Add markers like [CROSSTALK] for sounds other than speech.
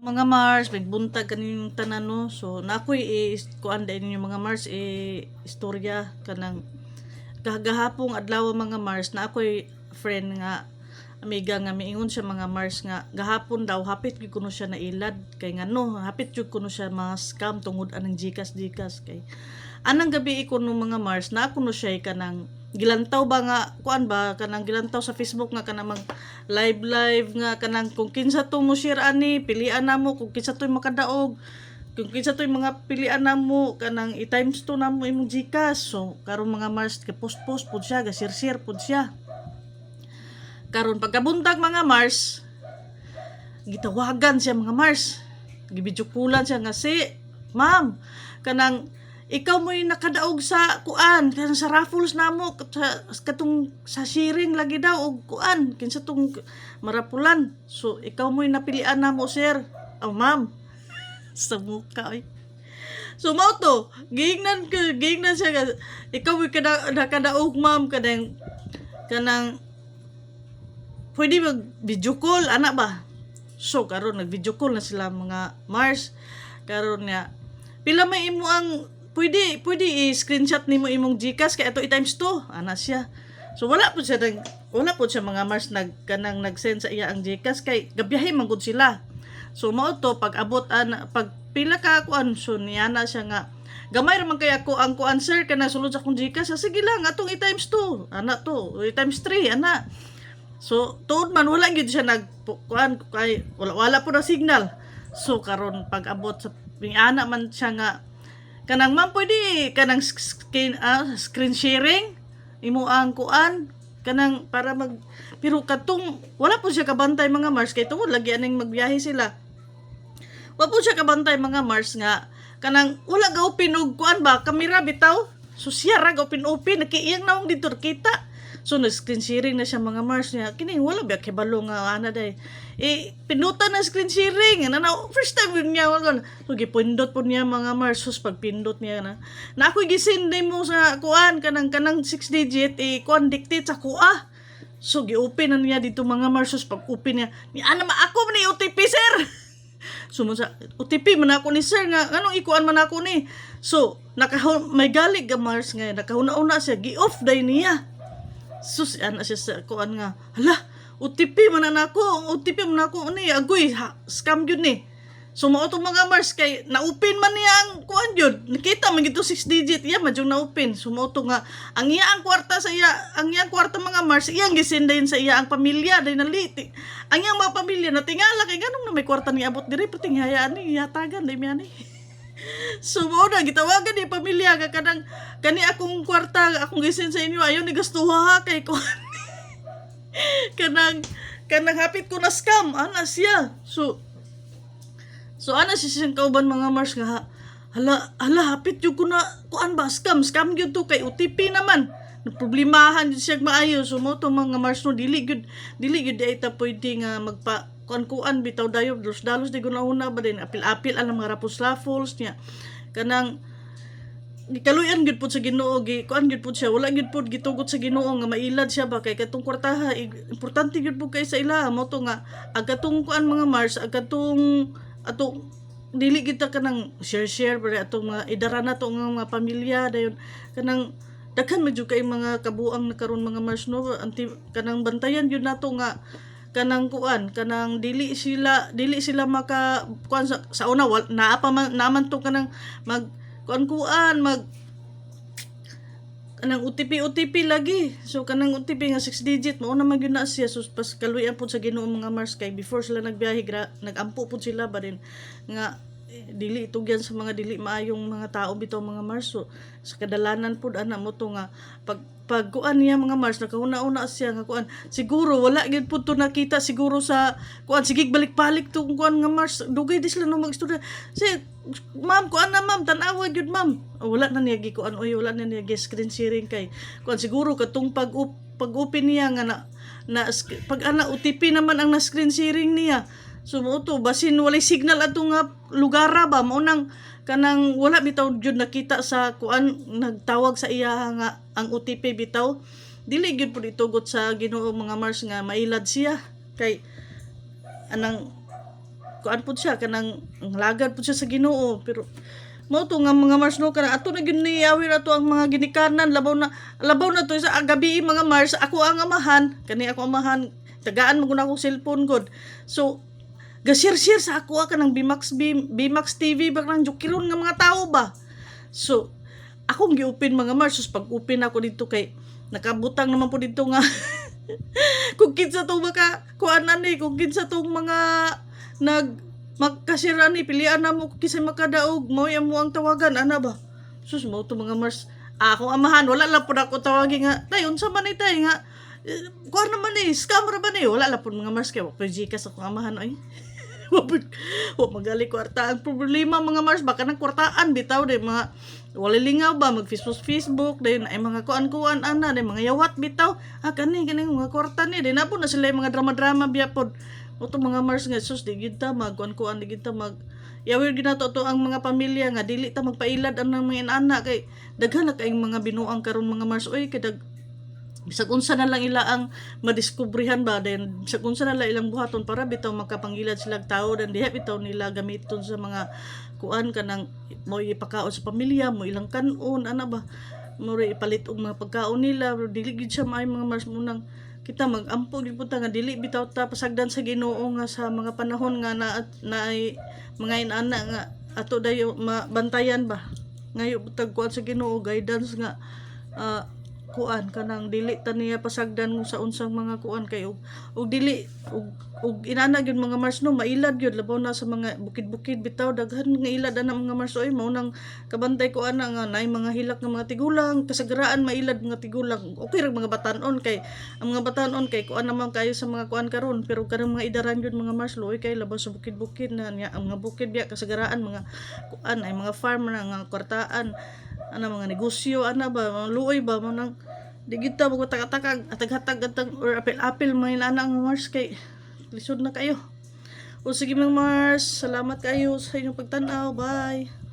Mga Mars, nagbuntag kaning tanan no. So nakoy eh, kuan din yung mga Mars eh istorya kanang kagahapong adlaw mga Mars. Na ako'y friend nga amiga nga miingon siya mga Mars nga gahapon daw hapit gyud kuno siya na ilad kay ngano hapit gyud kuno siya mga scam tungod anang jikas jikas kay anang gabi ko no mga Mars na kuno siya kanang gilantaw ba nga kuan ba kanang gilantaw sa Facebook nga kanang mag live live nga kanang kung kinsa to mo share ani pilian namo kung kinsa to'y makadaog kung kinsa to'y mga pilian namo kanang i-times 2 namo imong Gcash. So karon mga Mars ka post post pud siya ga share share pud siya. Karon pagkabuntag mga Mars gitawagan siya mga Mars. Gibidyokulan siya nga si ma'am kanang ikaw mo'y nakadaog sa kuan kanang sa raffles namo sa katong sa sharing lagi daw og kuan kinsa tong marapulan. So ikaw mo'y napilian namo sir. Oh ma'am. [LAUGHS] Sa mukha oy. So mao to, gingnan ko, gingnan siya nga, ikaw mo'y kada, nakadaog ma'am kanang kanang pwede mag video call ana ba? So karon nag video call na sila mga Mars. Karon nga pila may imo ang pwede pwede i-screenshot nimo imong Gcash kay ato i-times 2 ana siya. So wala po siya nag wala po siya mga Mars nag kanang nag-send sa iya ang Gcash kay gabiyahe man gud sila. So mao to pag abot ana pag pila ka kuan so niya na siya nga gamay raman kaya ko ang kuan sir kana sulod sa akong Gcash. Ah, sige lang atong i-times 2 ana to i-times 3 ana. So, tuod man wala gid siya nag kuan kay wala wala po na signal. So karon pag abot sa ana man siya nga kanang man pwede kanang screen ah, screen sharing imo ang kuan kanang para mag pero katong wala po siya kabantay mga Mars kay tungod lagi aning magbiyahe sila. Wa po siya kabantay mga Mars nga kanang wala ga open og kuan ba kamera bitaw. So siya ra ga open open nakiiyang naong dito kita. So nag-screen sharing na siya mga Mars niya. Kini wala ba kay balo nga ana day. Eh pinutan na screen sharing. Ano na first time yun niya wala. So gipindot po niya mga Mars. So pag pindot niya na. Na ako gisend mo sa kuan kanang kanang 6 digit eh kuan dictate sa kuha. So gi-open na niya dito mga Mars. So pag open niya, ni ana ma ako ni OTP sir. [LAUGHS] Sumo OTP man ako ni sir nga anong ikuan man ako ni. So naka may galig ga Mars nga nakahuna-una siya gi-off day niya. Sus ana siya sa kuan nga. Hala, OTP man na nako, OTP man nako ni agoy ha, scam gyud ni. So mao to mga Mars kay na-open man niya ang kuan gyud. Nakita man gito 6 digit iya man na-open. So mao to nga ang iya ang kwarta sa iya, ang iya ang kwarta mga Mars iyang gisendayin sa iya ang pamilya day naliti. Ang iyang mga pamilya na tingala kay ganun na may kwarta ni abot diri perting hayaan ni yatagan day mi ani. [LAUGHS] So mo na gitawagan ni pamilya ka kanang kani akong kwarta akong gisend sa inyo ayon ni gastuha ha kay ko. [LAUGHS] kanang kanang hapit ko na scam ana siya. So So ana si siyang kauban mga Mars nga ha- hala hala hapit yung ko na kuan ba scam scam gyud to kay OTP naman. Problemahan jud siya maayo so mo to mga Mars no dili gyud dili gyud ay ta pwede nga magpa kuan-kuan bitaw dayo dalos dalos di una ba din? Apil-apil ang mga rapos raffles niya. Kanang gikaluyan gid pud sa Ginoo gi kuan gid pud siya wala gid pud gitugot sa Ginoo nga mailad siya ba? Kay katong kwartaha importante gid pud kay sa ila mo to nga agatong kuan mga Mars agatong ato dili kita kanang share share pero atong mga idara na to nga mga pamilya dayon. Kanang daghan medyo kay mga kabuang na karon mga Mars no? Anti kanang bantayan yun nato nga kanang kuan kanang dili sila dili sila maka kuan sa, sa una wal, naa pa man naman to kanang mag kuan kuan mag kanang OTP OTP lagi. So kanang OTP nga 6 digit mao na man gyud na siya. So pas kaluyan pud sa Ginoo mga Mars kay before sila nagbiyahe nagampo pud sila ba din nga dili itugyan sa mga dili maayong mga tao bitaw mga Mars. So sa kadalanan pud ana mo to nga pag pag kuan niya mga Mars nakahuna-una siya nga kuan siguro wala gyud pud to nakita siguro sa kuan sige balik-balik to kuan nga Mars. Dugay di sila no magstorya si ma'am kuan na ma'am tan-awa gyud ma'am. Oh, wala na niya gi kuan oy wala na niya screen sharing kay kuan siguro katong pag pag open niya nga na, na pag ana OTP naman ang na screen sharing niya so mo to basin walay signal ato nga lugar ba? Mao nang kanang wala bitaw jud nakita sa kuan nagtawag sa iya nga ang OTP bitaw. Dili gyud pud itugot sa Ginoo mga Mars nga mailad siya. Kay anang kuan pud siya kanang ang lagad pud siya sa Ginoo. Pero mo to nga mga Mars no? Kana ato na gyud ni awir ato ang mga ginikanan. Labaw na labaw na to sa gabi mga Mars. Ako ang amahan. Kani ako amahan. Tagaan mo na cellphone god. So gasir-share sa ako ka ng Bimax Bimax TV ba nang jukiron nga mga tao ba? So akong giupin mga Mars sus pag upin ako dito kay nakabutang naman po dito nga. [LAUGHS] Kung kinsa to baka kuanan ni kung kinsa tong mga nag magkasira ni pilian na mo kinsa makadaog mo yan mo ang tawagan ana ba? Sus mo to mga Mars. Ako amahan wala lang po ako tawagi nga. Tay unsa man ni tay nga? Eh, kuha naman eh scam ra ba ni? Wala lang po mga Mars kay wa pa jikas ako amahan ay [LAUGHS] Wa magali kwarta. Ang problema mga Mars, baka ng kwartaan, bitaw, day mga walilingaw ba, mag Facebook Facebook, day ay mga kuan-kuan, ana, day mga yawat, bitaw. Ah, kani, kani, mga kwarta ni, day na po na sila mga drama-drama, biyapod. O to mga Mars nga, sus, di kita mag, kuan-kuan, di kita mag, Yawir ginato to ang mga pamilya nga dili ta magpailad ang mga inana kay daghan na kayong mga binuang karon mga Mars. Oy kay dag bisag unsa na lang ila ang madiskubrihan ba then bisag unsa na lang ilang buhaton para bitaw makapangilad sila tao dan diha bitaw nila gamiton sa mga kuan kanang mo ipakaon sa pamilya mo ilang kanon ana ba? Mo ipalit og mga pagkaon nila dili gid siya maay mga mars munang kita magampo gid puta nga dili bitaw ta pasagdan sa Ginoo nga sa mga panahon nga na na mga inana nga ato dayo mabantayan ba? Ngayo butag kuan sa Ginoo guidance nga ah, kuan kanang dili ta niya pasagdan kung sa unsang mga kuan. Kay og, og dili og, og inana gyud mga mars no? Mailad gyud labaw na sa mga bukid-bukid bitaw daghan nga ilad ana mga mars oy mao nang kabantay ko ana nga nay mga hilak nga mga tigulang kasagaraan mailad mga tigulang. Okay ra mga batanon kay ang mga batanon kay kuan naman kayo sa mga kuan karon pero kanang mga idaran gyud mga mars loy kay labaw sa bukid-bukid na niya ang mga bukid biya kasagaraan mga kuan ay mga farm na nga kwartaan ana mga negosyo ana ba luoy ba mo nang di kita mo takatag atag-hatag atag or apil-apil mga inana ang Mars kay lisod na kayo. O sige mga Mars salamat kayo sa inyong pagtanaw bye